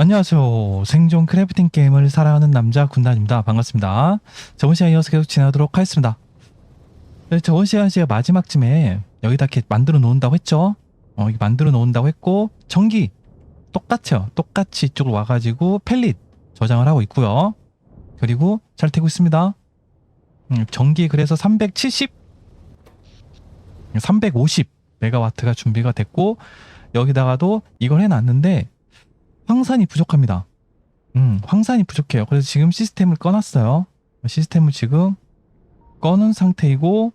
안녕하세요. 생존 크래프팅 게임을 사랑하는 남자 군단입니다. 반갑습니다. 저번 시간 이어서 계속 진행하도록 하겠습니다. 네, 저번 시간 제가 마지막쯤에 여기다 이렇게 만들어 놓는다고 했죠. 어, 만들어 놓는다고 했고 전기 똑같아요. 똑같이 이쪽으로 와가지고 펠릿 저장을 하고 있고요. 그리고 잘 되고 있습니다. 음, 전기 그래서 370, 350 메가와트가 준비가 됐고 여기다가도 이걸 해놨는데 황산이 부족합니다. 음, 황산이 부족해요. 그래서 지금 시스템을 꺼놨어요. 시스템을 지금 꺼놓은 상태이고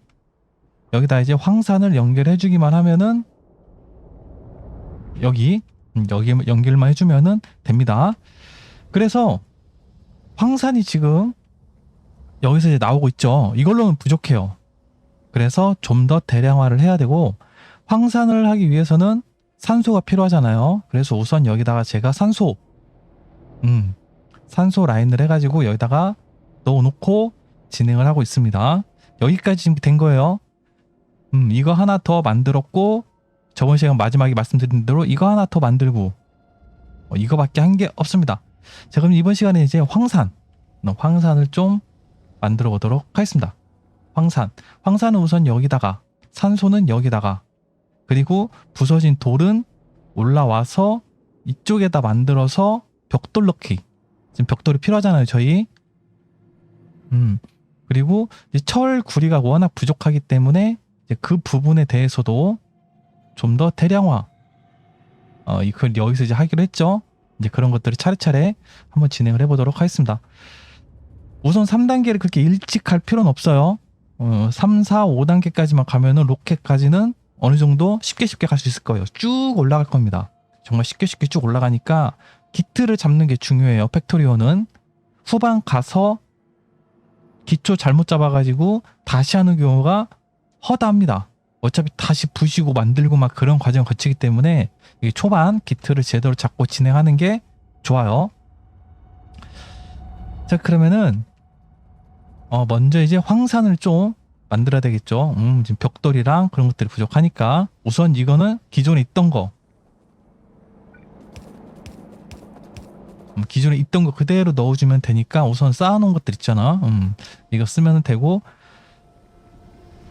여기다 이제 황산을 연결해 주기만 하면은 여기 음, 여기 연결만 해주면은 됩니다. 그래서 황산이 지금 여기서 이제 나오고 있죠. 이걸로는 부족해요. 그래서 좀 더 대량화를 해야 되고 황산을 하기 위해서는 산소가 필요하잖아요. 그래서 우선 여기다가 제가 산소, 음, 산소 라인을 해가지고 여기다가 넣어놓고 진행을 하고 있습니다. 여기까지 지금 된 거예요. 음, 이거 하나 더 만들었고 저번 시간 마지막에 말씀드린 대로 이거 하나 더 만들고 어, 이거밖에 한 게 없습니다. 자 그럼 이번 시간에 이제 황산, 어, 황산을 좀 만들어 보도록 하겠습니다. 황산, 황산은 우선 여기다가 산소는 여기다가 그리고 부서진 돌은 올라와서 이쪽에다 만들어서 벽돌 넣기. 지금 벽돌이 필요하잖아요, 저희. 음. 그리고 철 구리가 워낙 부족하기 때문에 그 부분에 대해서도 좀 더 대량화. 어, 이걸 여기서 이제 하기로 했죠. 이제 그런 것들을 차례차례 한번 진행을 해보도록 하겠습니다. 우선 3단계를 그렇게 일찍 갈 필요는 없어요. 어, 3, 4, 5단계까지만 가면은 로켓까지는 어느 정도 쉽게 쉽게 갈 수 있을 거예요. 쭉 올라갈 겁니다. 정말 쉽게 쉽게 쭉 올라가니까 기틀을 잡는 게 중요해요. 팩토리오는 후반 가서 기초 잘못 잡아가지고 다시 하는 경우가 허다합니다. 어차피 다시 부시고 만들고 막 그런 과정을 거치기 때문에 이게 초반 기틀을 제대로 잡고 진행하는 게 좋아요. 자 그러면은 어 먼저 이제 황산을 좀 만들어야 되겠죠. 음, 지금 벽돌이랑 그런 것들이 부족하니까 우선 이거는 기존에 있던 거 음, 기존에 있던 거 그대로 넣어주면 되니까 우선 쌓아놓은 것들 있잖아. 음, 이거 쓰면 되고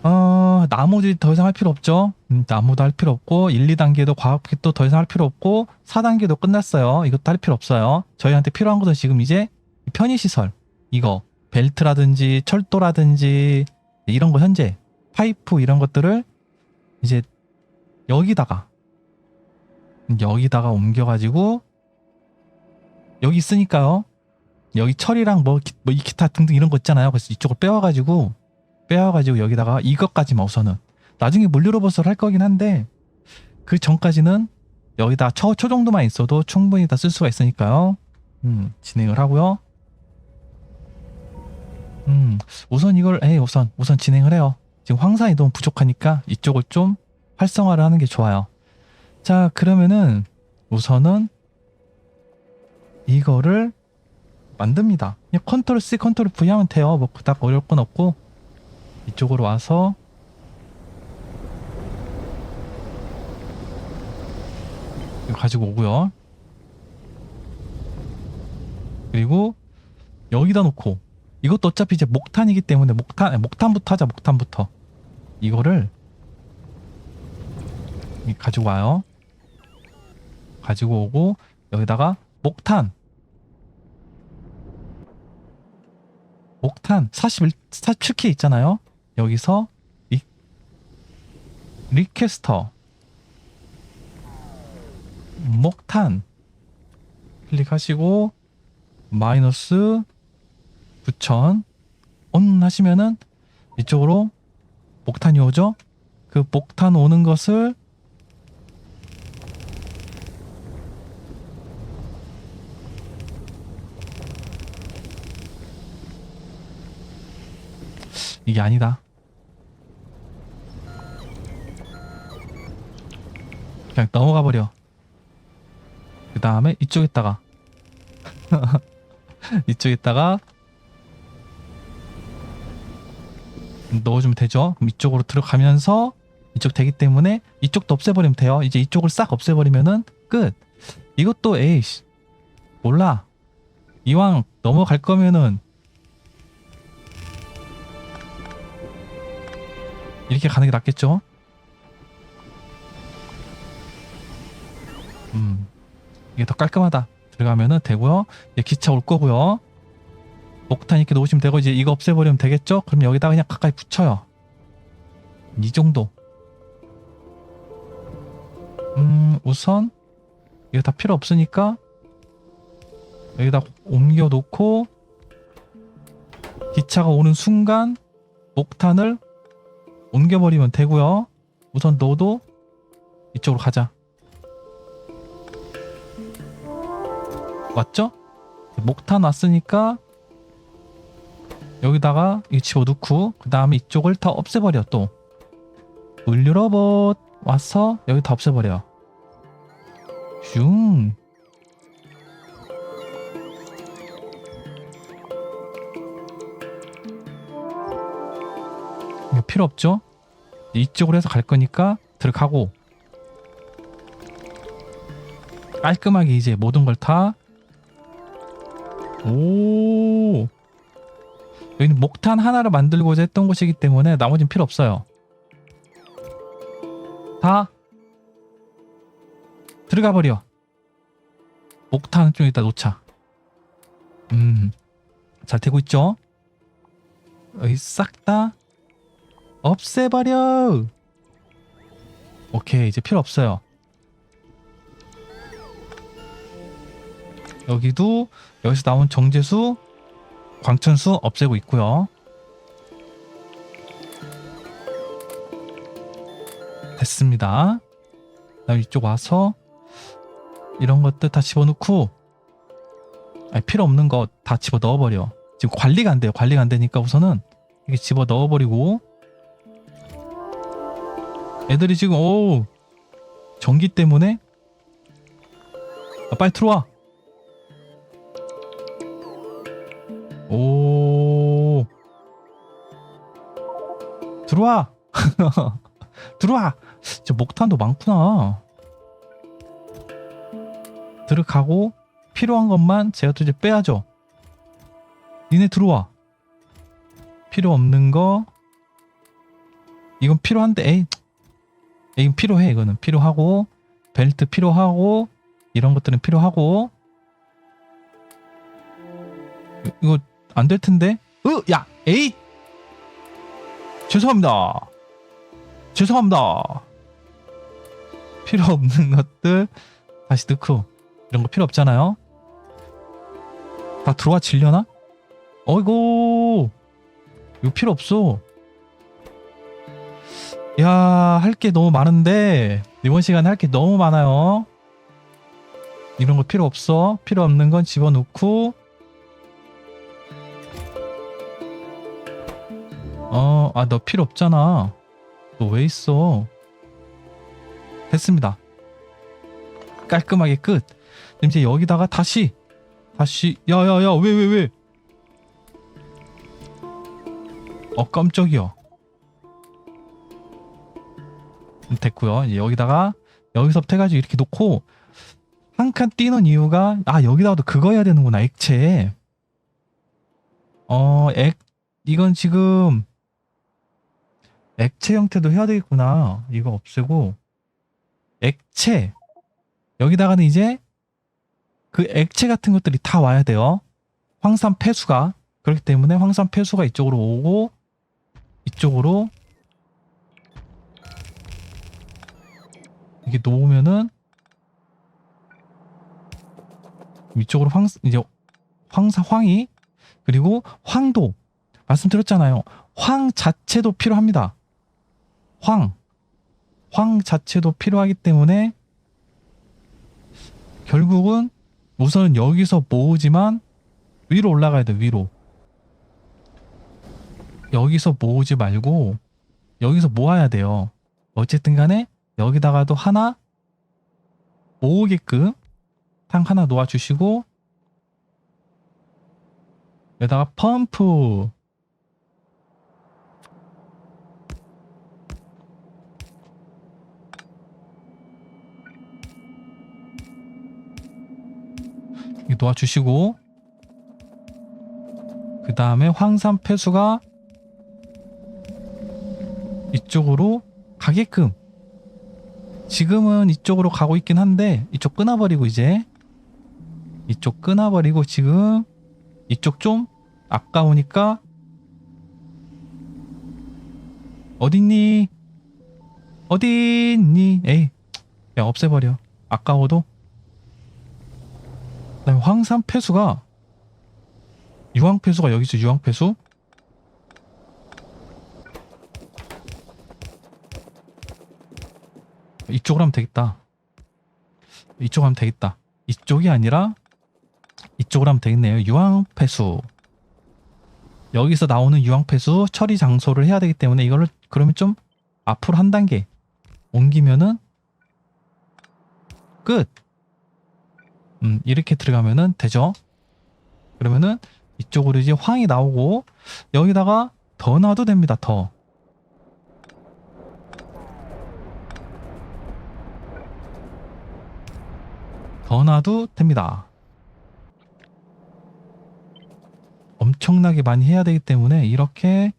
어, 나무들이 더 이상 할 필요 없죠. 음, 나무도 할 필요 없고 1, 2단계도 과학kit도 더 이상 할 필요 없고 4단계도 끝났어요. 이것도 할 필요 없어요. 저희한테 필요한 것은 지금 이제 편의시설 이거 벨트라든지 철도라든지 이런 거 현재 파이프 이런 것들을 이제 여기다가 여기다가 옮겨가지고 여기 있으니까요. 여기 철이랑 뭐, 기, 뭐 기타 등등 이런 거 있잖아요. 그래서 이쪽을 빼와가지고 빼와가지고 여기다가 이것까지만 우선은 나중에 물류로봇을 할 거긴 한데 그 전까지는 여기다 초, 초 정도만 있어도 충분히 다 쓸 수가 있으니까요. 음, 진행을 하고요. 음, 우선 이걸 에이 우선 우선 진행을 해요. 지금 황산이 너무 부족하니까 이쪽을 좀 활성화를 하는 게 좋아요. 자, 그러면은 우선은 이거를 만듭니다. 그냥 컨트롤 C, 컨트롤 V 하면 돼요. 뭐 그닥 어려울 건 없고 이쪽으로 와서 이거 가지고 오고요. 그리고 여기다 놓고 이것도 어차피 이제 목탄이기 때문에 목탄 목탄부터 하자 목탄부터. 이거를 이 가지고 와요. 가지고 오고 여기다가 목탄. 목탄 41 47K 있잖아요. 여기서 리, 리퀘스터. 목탄 클릭하시고 마이너스 9,000온 하시면은 이쪽으로 목탄이 오죠? 그 목탄 오는 것을 이게 아니다. 그냥 넘어가 버려. 그 다음에 이쪽에다가 이쪽에다가 넣어주면 되죠. 그럼 이쪽으로 들어가면서 이쪽 되기 때문에 이쪽도 없애버리면 돼요. 이제 이쪽을 싹 없애버리면은 끝. 이것도 에이씨 몰라. 이왕 넘어갈 거면은 이렇게 가는 게 낫겠죠? 음, 이게 더 깔끔하다. 들어가면은 되고요. 기차 올 거고요. 목탄 이렇게 놓으시면 되고 이제 이거 없애버리면 되겠죠? 그럼 여기다 그냥 가까이 붙여요. 이 정도. 음, 우선 이거 다 필요 없으니까 여기다 옮겨 놓고 기차가 오는 순간 목탄을 옮겨버리면 되고요. 우선 너도 이쪽으로 가자. 맞죠? 목탄 왔으니까 여기다가 이 집어넣고 그 다음에 이쪽을 다 없애버려 또. 물류 로봇 와서 여기 다 없애버려. 슝. 필요 없죠? 이쪽으로 해서 갈 거니까 들어가고. 깔끔하게 이제 모든 걸 다. 오 여기는 목탄 하나를 만들고자 했던 곳이기 때문에 나머지는 필요 없어요. 다 들어가 버려. 목탄은 좀 이따 놓자. 음 잘 되고 있죠? 여기 싹 다 없애버려. 오케이 이제 필요 없어요. 여기도 여기서 나온 정제수 광천수 없애고 있고요. 됐습니다. 그다음 이쪽 와서 이런 것들 다 집어넣고 아니, 필요 없는 거 다 집어 넣어버려. 지금 관리가 안 돼요. 관리가 안 되니까 우선은 이게 집어 넣어버리고. 애들이 지금 오 전기 때문에? 아, 빨리 들어와 오. 들어와. 들어와. 저 목탄도 많구나. 들어가고 필요한 것만 제가 또 이제 빼야죠. 니네 들어와. 필요 없는 거. 이건 필요한데 에이. 이건 필요해 이거는. 필요하고 벨트 필요하고 이런 것들은 필요하고. 이- 이거 안 될 텐데? 으, 야, 에이. 죄송합니다. 죄송합니다. 필요 없는 것들 다시 넣고 이런 거 필요 없잖아요. 다 들어와 질려나? 어이구. 이거 필요 없어. 야, 할 게 너무 많은데 이번 시간에 할 게 너무 많아요. 이런 거 필요 없어. 필요 없는 건 집어넣고 어, 아, 너 필요 없잖아. 너 왜 있어? 됐습니다. 깔끔하게 끝. 그럼 이제 여기다가 다시 다시 야 야 야 왜 왜 왜? 어 깜짝이야. 됐고요. 이제 여기다가 여기서부터 해가지고 이렇게 놓고 한 칸 띄는 이유가 아 여기다가도 그거 해야 되는구나 액체. 어 액 이건 지금 액체 형태도 해야 되겠구나. 이거 없애고 액체 여기다가는 이제 그 액체 같은 것들이 다 와야 돼요. 황산 폐수가 그렇기 때문에 황산 폐수가 이쪽으로 오고 이쪽으로 이게 놓으면은 이쪽으로 황 이제 황사 황이 그리고 황도 말씀드렸잖아요. 황 자체도 필요합니다. 황. 황 자체도 필요하기 때문에 결국은 우선은 여기서 모으지만 위로 올라가야 돼 위로 여기서 모으지 말고 여기서 모아야 돼요 어쨌든 간에 여기다가도 하나 모으게끔 탕 하나 놓아주시고 여기다가 펌프 놓아주시고 그 다음에 황산 폐수가 이쪽으로 가게끔 지금은 이쪽으로 가고 있긴 한데 이쪽 끊어버리고 이제 이쪽 끊어버리고 지금 이쪽 좀 아까우니까 어딨니? 어딨니? 에이 야 없애버려 아까워도 그다음에 황산 폐수가 유황 폐수가 여기 있어 유황 폐수. 이쪽으로 하면 되겠다. 이쪽으로 하면 되겠다. 이쪽이 아니라 이쪽으로 하면 되겠네요. 유황 폐수. 여기서 나오는 유황 폐수 처리 장소를 해야 되기 때문에 이거를 그러면 좀 앞으로 한 단계 옮기면은 끝. 음, 이렇게 들어가면은 되죠. 그러면은 이쪽으로 이제 황이 나오고 여기다가 더 놔도 됩니다. 더. 더 놔도 됩니다. 엄청나게 많이 해야 되기 때문에 이렇게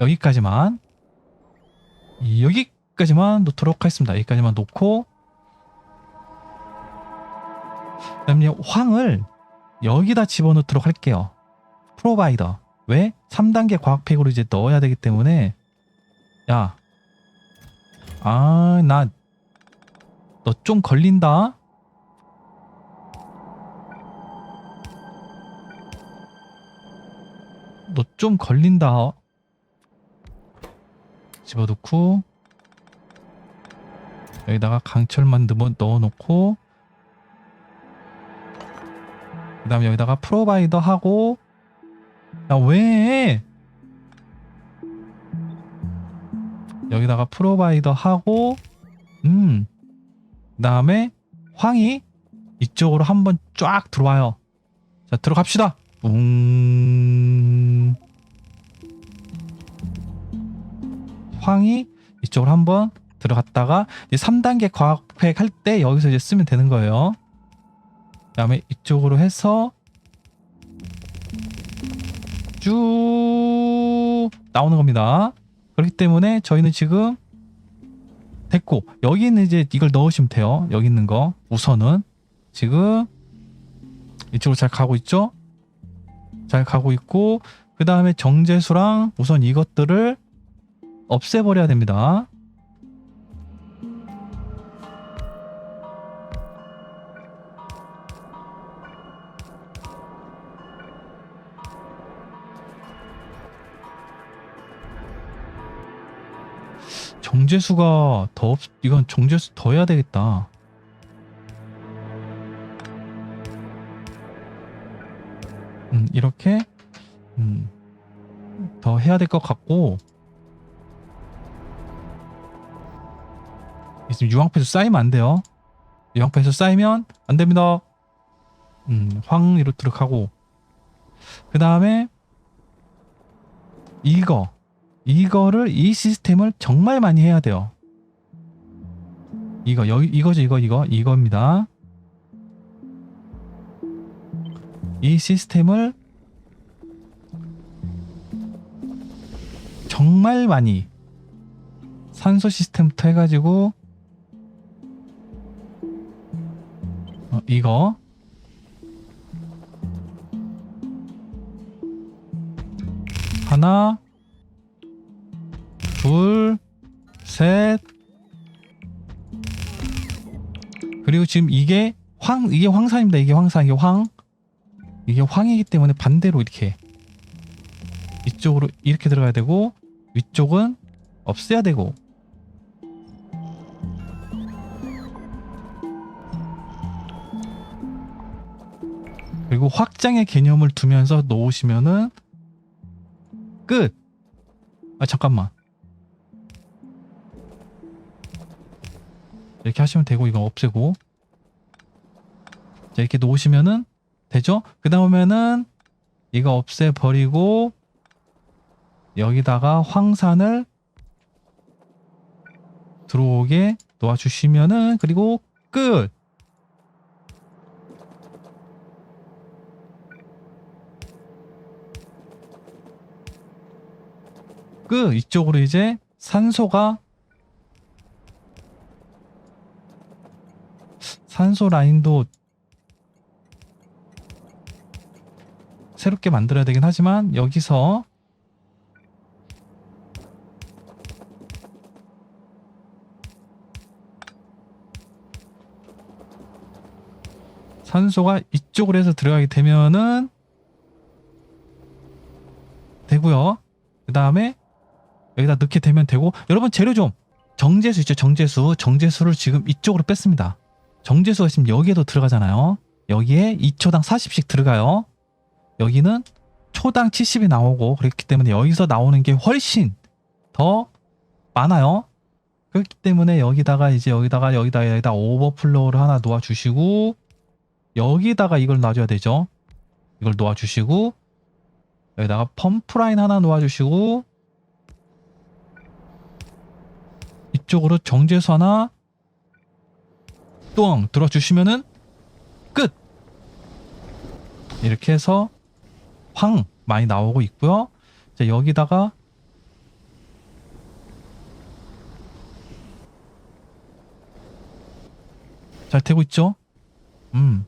여기까지만 여기 까지만 놓도록 하겠습니다. 여기까지만 놓고 그다음에 황을 여기다 집어넣도록 할게요. 프로바이더. 왜? 3단계 과학팩으로 이제 넣어야 되기 때문에 야. 아, 나 너 좀 걸린다. 너 좀 걸린다. 집어넣고 여기다가 강철만 넣어- 넣어놓고 그 다음에 여기다가 프로바이더 하고 야 왜? 여기다가 프로바이더 하고 음 그 다음에 황이 이쪽으로 한번 쫙 들어와요. 자 들어갑시다. 웅 황이 이쪽으로 한번 들어갔다가 이제 3단계 과학팩 할 때 여기서 이제 쓰면 되는 거예요. 그다음에 이쪽으로 해서 쭉 나오는 겁니다. 그렇기 때문에 저희는 지금 됐고 여기는 이제 이걸 넣으시면 돼요. 여기 있는 거 우선은 지금 이쪽으로 잘 가고 있죠. 잘 가고 있고 그 다음에 정제수랑 우선 이것들을 없애버려야 됩니다. 정제수가 더 없, 이건 정제수 더 해야 되겠다. 음, 이렇게, 음, 더 해야 될 것 같고, 지금 유황패수 쌓이면 안 돼요. 유황패수 쌓이면 안 됩니다. 음, 황 이렇도록 하고, 그 다음에, 이거. 이거를 이 시스템을 정말 많이 해야 돼요. 이거 여기 이거죠 이거 이거 이겁니다. 이 시스템을 정말 많이 산소 시스템부터 해가지고 어, 이거 하나 둘, 셋. 그리고 지금 이게 황, 이게 황산입니다. 이게 황산, 이게 황. 이게 황이기 때문에 반대로 이렇게 이쪽으로 이렇게 들어가야 되고 위쪽은 없애야 되고 그리고 확장의 개념을 두면서 놓으시면은 끝. 아 잠깐만. 이렇게 하시면 되고 이거 없애고 자 이렇게 놓으시면은 되죠? 그 다음에는 이거 없애버리고 여기다가 황산을 들어오게 놓아주시면은 그리고 끝. 끝. 이쪽으로 이제 산소가 산소 라인도 새롭게 만들어야 되긴 하지만 여기서 산소가 이쪽으로 해서 들어가게 되면은 되고요. 그 다음에 여기다 넣게 되면 되고 여러분 재료 좀 정제수 있죠 정제수 정제수를 지금 이쪽으로 뺐습니다. 정제수가 지금 여기에도 들어가잖아요. 여기에 2초당 40씩 들어가요. 여기는 초당 70이 나오고 그렇기 때문에 여기서 나오는 게 훨씬 더 많아요. 그렇기 때문에 여기다가 이제 여기다가 여기다 여기다 오버플로우를 하나 놓아 주시고 여기다가 이걸 놔줘야 되죠. 이걸 놓아 주시고 여기다가 펌프 라인 하나 놓아 주시고 이쪽으로 정제수 하나 똥 들어 주시면은 끝. 이렇게 해서 황 많이 나오고 있고요. 자, 여기다가 잘 되고 있죠? 음.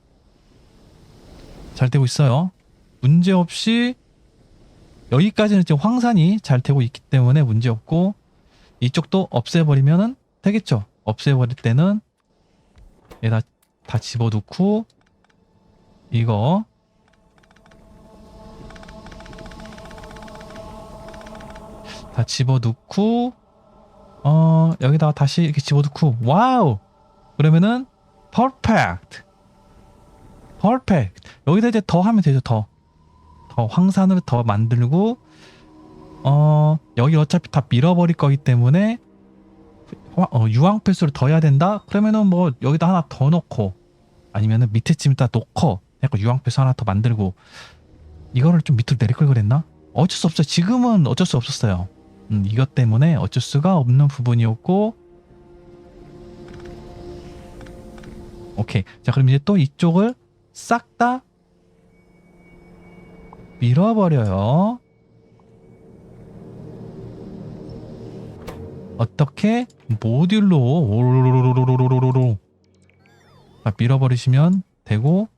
잘 되고 있어요. 문제 없이 여기까지는 지금 황산이 잘 되고 있기 때문에 문제 없고 이쪽도 없애버리면은 되겠죠. 없애버릴 때는 얘다 다 집어넣고 이거. 다 집어넣고 어 여기다가 다시 이렇게 집어넣고. 와우! 그러면은 퍼펙트 퍼펙트 여기다 이제 더 하면 되죠 더. 더 황산을 더 만들고 어 여기 어차피 다 밀어버릴 거기 때문에 화- 어, 유황 필수를 더 해야 된다? 그러면은 뭐 여기다 하나 더 넣고 아니면은 밑에 쯤에다 놓고 약간 유황 필수 하나 더 만들고 이거를 좀 밑으로 내릴 걸 그랬나? 어쩔 수 없어요. 지금은 어쩔 수 없었어요. 음, 이것 때문에 어쩔 수가 없는 부분이었고. 오케이. 자 그럼 이제 또 이쪽을 싹 다 밀어버려요 어떻게? 모듈로. 오로로로로로로로로 자, 밀어버리시면 되고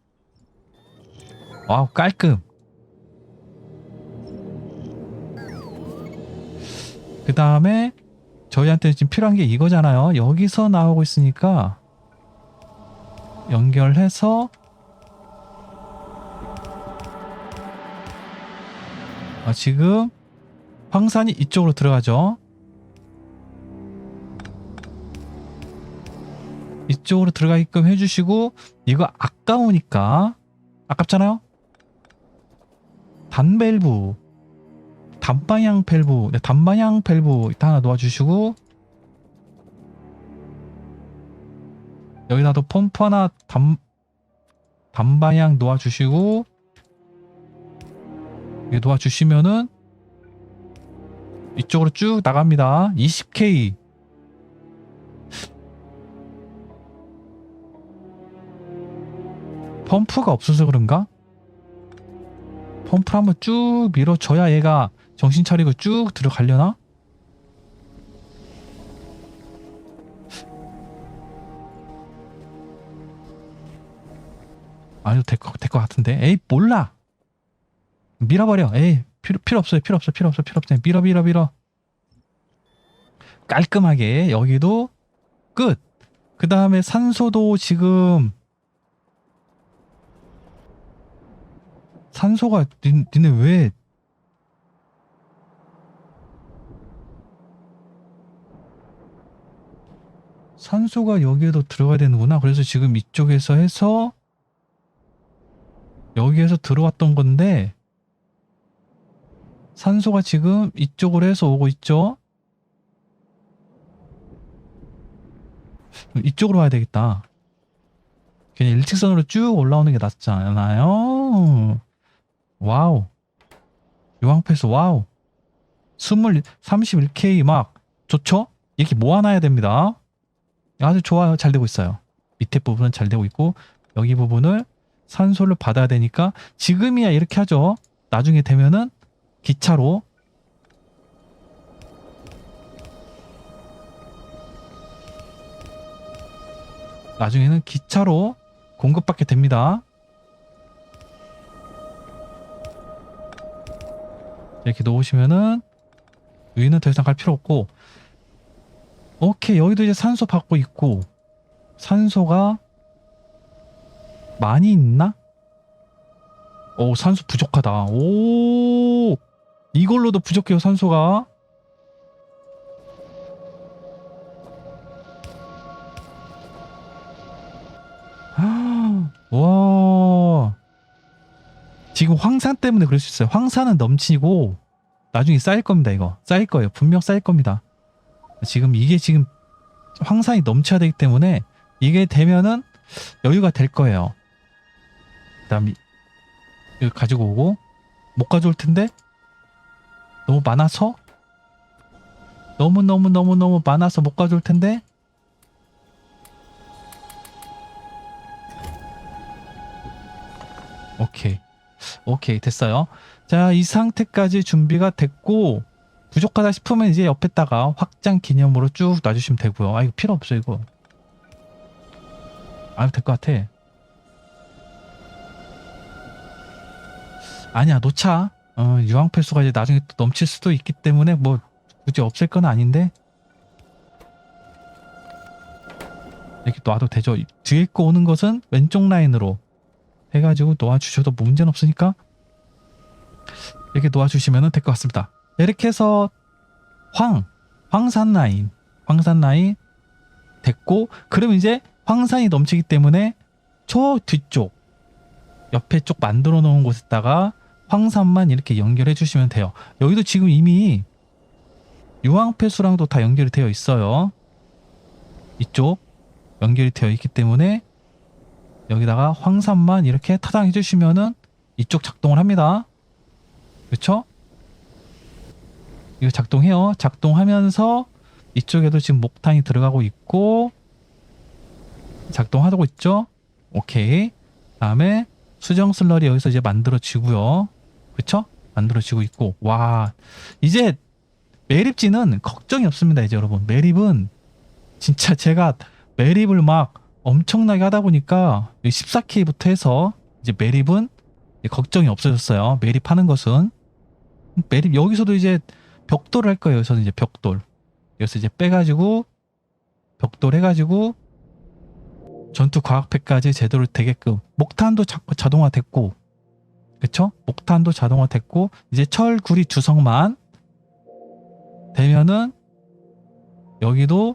와우 깔끔. 그 다음에 저희한테 지금 필요한 게 이거잖아요. 여기서 나오고 있으니까 연결해서 아, 지금 황산이 이쪽으로 들어가죠 이쪽으로 들어가게끔 해주시고 이거 아까우니까 아깝잖아요? 단밸브 단방향 밸브 네, 단방향 밸브 일단 하나 놓아주시고 여기다도 펌프 하나 단, 단방향 놓아주시고 여기 놓아주시면은 이쪽으로 쭉 나갑니다. 20K 펌프가 없어서 그런가? 펌프 한번 쭉 밀어줘야 얘가 정신 차리고 쭉 들어가려나? 아니요 될것 될것 같은데. 에이 몰라. 밀어버려. 에이 필요 필요 없어요. 필요 없어 필요 없어 필요 없어 밀어 밀어 밀어. 깔끔하게. 여기도 끝. 그 다음에 산소도 지금 산소가 니, 니네 왜 산소가 여기에도 들어가야 되는구나. 그래서 지금 이쪽에서 해서 여기에서 들어왔던 건데 산소가 지금 이쪽으로 해서 오고 있죠. 이쪽으로 와야 되겠다. 그냥 일직선으로 쭉 올라오는 게 낫잖아요. 와우. 유황패스 와우. 20, 31K 막 좋죠? 이렇게 모아놔야 됩니다. 아주 좋아요. 잘 되고 있어요. 밑에 부분은 잘 되고 있고 여기 부분을 산소를 받아야 되니까 지금이야 이렇게 하죠. 나중에 되면은 기차로 나중에는 기차로 공급받게 됩니다. 이렇게 놓으시면은 여기는 더 이상 갈 필요 없고 오케이 여기도 이제 산소 받고 있고 산소가 많이 있나? 오 산소 부족하다 오 이걸로도 부족해요 산소가 황산 때문에 그럴 수 있어요. 황산은 넘치고 나중에 쌓일 겁니다 이거. 쌓일 거예요. 분명 쌓일 겁니다. 지금 이게 지금 황산이 넘쳐야 되기 때문에 이게 되면은 여유가 될 거예요. 그다음 이- 이거 가지고 오고 못 가져올 텐데 너무 많아서 너무 너무 너무 너무 많아서 못 가져올 텐데 오케이 됐어요. 자 이 상태까지 준비가 됐고 부족하다 싶으면 이제 옆에다가 확장 기념으로 쭉 놔주시면 되고요. 아 이거 필요 없어 이거. 아될것 같아. 아니야 놓자. 어, 유황폐수가 이제 나중에 또 넘칠 수도 있기 때문에 뭐 굳이 없앨 건 아닌데. 이렇게 놔도 되죠. 뒤에 거 오는 것은 왼쪽 라인으로 해가지고 놓아주셔도 문제는 없으니까 이렇게 놓아주시면 될 것 같습니다 이렇게 해서 황 황산 라인 황산 라인 됐고 그럼 이제 황산이 넘치기 때문에 저 뒤쪽 옆에 쪽 만들어 놓은 곳에다가 황산만 이렇게 연결해 주시면 돼요. 여기도 지금 이미 유황폐수랑도 다 연결이 되어 있어요. 이쪽 연결이 되어 있기 때문에 여기다가 황산만 이렇게 타당해 주시면은 이쪽 작동을 합니다. 그렇죠? 이거 작동해요. 작동하면서 이쪽에도 지금 목탄이 들어가고 있고 작동하고 있죠? 오케이. 다음에 수정 슬러리 여기서 이제 만들어지고요. 그쵸? 만들어지고 있고 와 이제 매립지는 걱정이 없습니다 이제 여러분 매립은 진짜 제가 매립을 막 엄청나게 하다 보니까 14K부터 해서 이제 매립은 이제 걱정이 없어졌어요. 매립하는 것은. 매립 여기서도 이제 벽돌을 할 거예요. 저는 이제 벽돌. 여기서 이제 빼가지고 벽돌 해가지고 전투 과학팩까지 제대로 되게끔 목탄도 자, 자동화 됐고 그쵸? 목탄도 자동화 됐고 이제 철 구리 주성만 되면은 여기도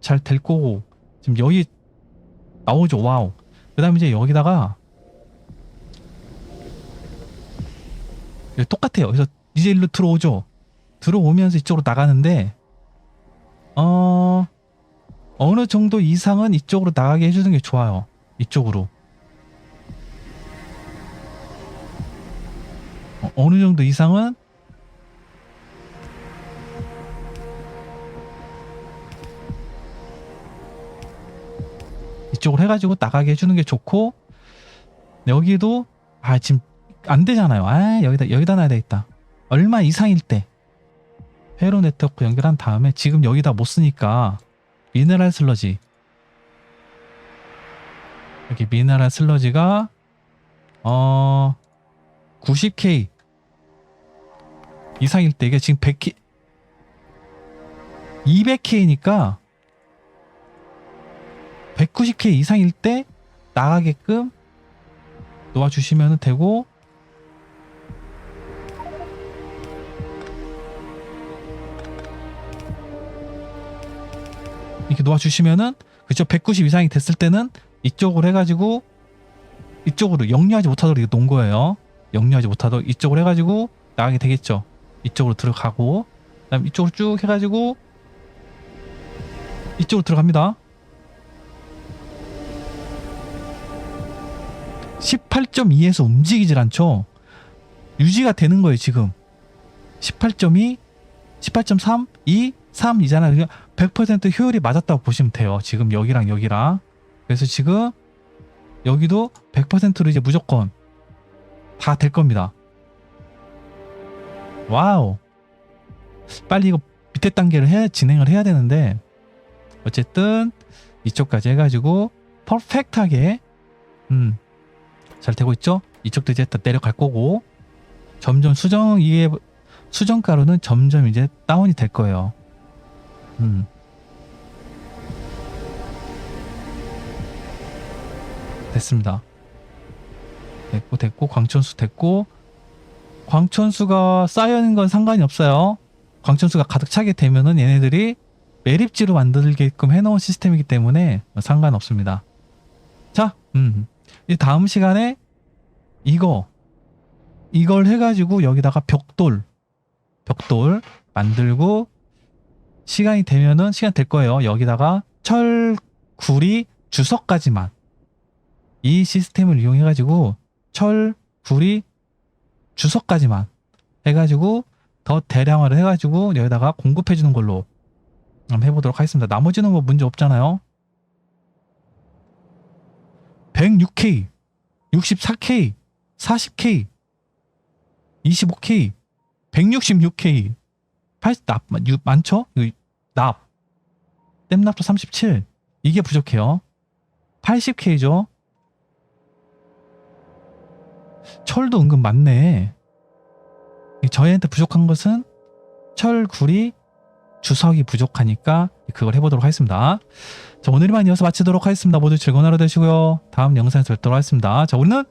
잘 될 거고 지금 여기 나오죠 와우 그 다음에 이제 여기다가 여기 똑같아요 그래서 이제 일로 들어오죠 들어오면서 이쪽으로 나가는데 어 어느 정도 이상은 이쪽으로 나가게 해주는 게 좋아요. 이쪽으로. 어, 어느 정도 이상은 이쪽으로 해가지고 나가게 해주는 게 좋고 여기도 아 지금 안 되잖아요. 아 여기다 여기다 놔야 되겠다. 얼마 이상일 때 회로 네트워크 연결한 다음에 지금 여기다 못 쓰니까 미네랄 슬러지 여기 미네랄 슬러지가 어 90K 이상일 때 이게 지금 100K 200K니까 190K 이상일 때 나가게끔 놓아주시면 되고 이렇게 놓아주시면은 그쵸? 190 이상이 됐을 때는 이쪽으로 해가지고 이쪽으로 영리하지 못하도록 이렇게 놓은 거예요. 영리하지 못하도록 이쪽으로 해가지고 나가게 되겠죠. 이쪽으로 들어가고 그다음 이쪽으로 쭉 해가지고 이쪽으로 들어갑니다 18.2에서 움직이질 않죠 유지가 되는 거예요 지금 18.2 18.3 2 3 이잖아요 100% 효율이 맞았다고 보시면 돼요. 지금 여기랑 여기랑 그래서 지금 여기도 100%로 이제 무조건 다 될 겁니다. 와우. 빨리 이거 밑에 단계를 해 진행을 해야 되는데 어쨌든 이쪽까지 해가지고 퍼펙트하게 음 잘 되고 있죠? 이쪽도 이제 다 내려갈 거고 점점 수정 이게 수정가루는 점점 이제 다운이 될 거예요. 음. 됐습니다. 됐고 됐고 광천수 됐고 광천수가 쌓여있는 건 상관이 없어요. 광천수가 가득 차게 되면은 얘네들이 매립지로 만들게끔 해놓은 시스템이기 때문에 상관없습니다. 자, 음. 이 다음 시간에 이거 이걸 해가지고 여기다가 벽돌 벽돌 만들고 시간이 되면은 시간 될 거예요. 여기다가 철, 구리, 주석까지만 이 시스템을 이용해가지고 철, 구리, 주석까지만 해가지고 더 대량화를 해가지고 여기다가 공급해주는 걸로 해보도록 하겠습니다. 나머지는 뭐 문제 없잖아요. 106K, 64K, 40K, 25K, 166K, 80, 납, 유- 많죠? 이 납. 땜납도 37. 이게 부족해요. 80K죠? 철도 은근 많네. 저희한테 부족한 것은 철, 구리, 주석이 부족하니까 그걸 해보도록 하겠습니다. 자, 오늘만 이어서 마치도록 하겠습니다. 모두 즐거운 하루 되시고요. 다음 영상에서 뵙도록 하겠습니다. 자, 우리는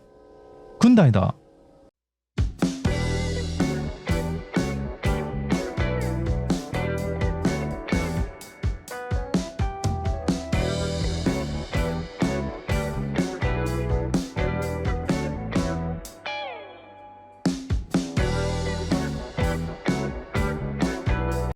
군단이다.